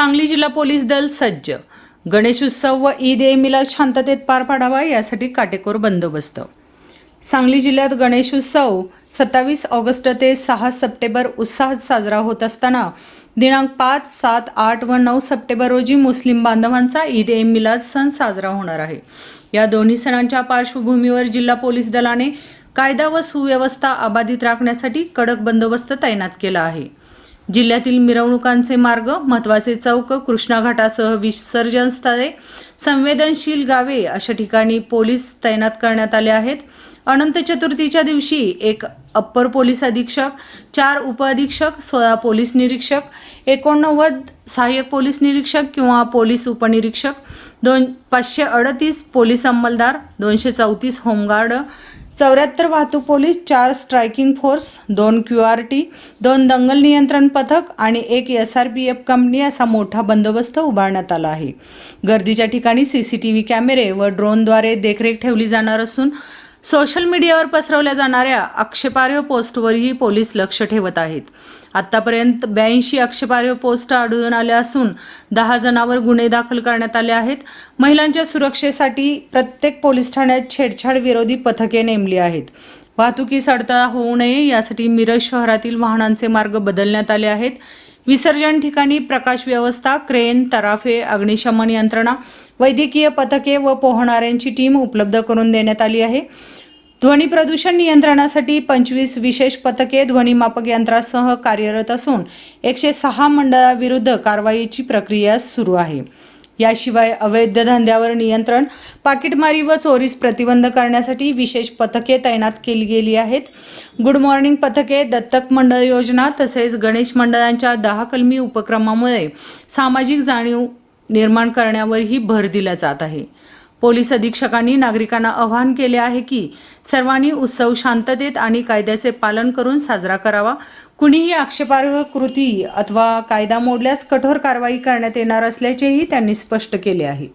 सांगली जिल्हा पोलीस दल सज्ज. गणेश उत्सव व ईद ए मिलाद शांततेत पार पाडावा यासाठी काटेकोर बंदोबस्त. सांगली जिल्ह्यात गणेश उत्सव सत्तावीस ऑगस्ट ते सहा सप्टेंबर उत्साहात साजरा होत असताना दिनांक पाच सात आठ व नऊ सप्टेंबर रोजी मुस्लिम बांधवांचा ईद ए मिलाद सण साजरा होणार आहे. या दोन्ही सणांच्या पार्श्वभूमीवर जिल्हा पोलीस दलाने कायदा व सुव्यवस्था अबाधित राखण्यासाठी कडक बंदोबस्त तैनात केला आहे. जिल्ह्यातील मिरवणुकांचे मार्ग महत्त्वाचे चौक कृष्णा घाटासह विसर्जन स्थळे संवेदनशील गावे अशा ठिकाणी पोलीस तैनात करण्यात आले आहेत. अनंत चतुर्थीच्या दिवशी एक अप्पर पोलीस अधीक्षक चार उपअधीक्षक सोळा पोलीस निरीक्षक एकोणनव्वद सहाय्यक पोलीस निरीक्षक किंवा पोलीस उपनिरीक्षक दोन पाचशे अडतीस पोलीस अंमलदार दोनशे चौतीस होमगार्ड चौऱ्याहत्तर वाहतूक पोलीस चार स्ट्रायकिंग फोर्स दोन क्यू आर टी दोन दंगल नियंत्रण पथक आणि एक S R P F company असा मोठा बंदोबस्त उभारण्यात आला आहे. गर्दीच्या ठिकाणी सी सी टी व्ही कॅमेरे व ड्रोनद्वारे देखरेख ठेवली जाणार असून सोशल मीडियावर पसरवल्या जाणाऱ्या आक्षेपार्ह पोस्टवरही पोलीस लक्ष ठेवत आहेत. आत्तापर्यंत ब्याऐंशी आक्षेपार्ह पोस्ट आढळून आल्या असून दहा जणांवर गुन्हे दाखल करण्यात आले आहेत. महिलांच्या सुरक्षेसाठी प्रत्येक पोलीस ठाण्यात छेडछाड विरोधी पथके नेमली आहेत. वाहतुकीस अडथळा होऊ नये यासाठी मिरज शहरातील वाहनांचे मार्ग बदलण्यात आले आहेत. विसर्जन ठिकाणी प्रकाश व्यवस्था क्रेन तराफे अग्निशमन यंत्रणा वैद्यकीय पथके व पोहणाऱ्यांची टीम उपलब्ध करून देण्यात आली आहे. ध्वनी प्रदूषण नियंत्रणासाठी पंचवीस विशेष पथके ध्वनीमापक यंत्रासह कार्यरत असून एकशे सहा मंडळाविरुद्ध कारवाईची प्रक्रिया सुरू आहे. याशिवाय अवैध धंद्यावर नियंत्रण पाकिटमारी व चोरीस प्रतिबंध करण्यासाठी विशेष पथके तैनात केली गेली आहेत. गुड मॉर्निंग पथके दत्तक मंडळ योजना तसेच गणेश मंडळांच्या दहा कलमी उपक्रमामुळे सामाजिक जाणीव निर्माण करण्यावरही भर दिला जात आहे. पोलीस अधीक्षकांनी नागरिकांना आवाहन केले आहे की सर्वांनी उत्सव शांततेत आणि कायद्याचे पालन करून साजरा करावा. कुणीही आक्षेपार्ह कृती अथवा कायदा मोडल्यास कठोर कारवाई करण्यात येणार असल्याचेही त्यांनी स्पष्ट केले आहे.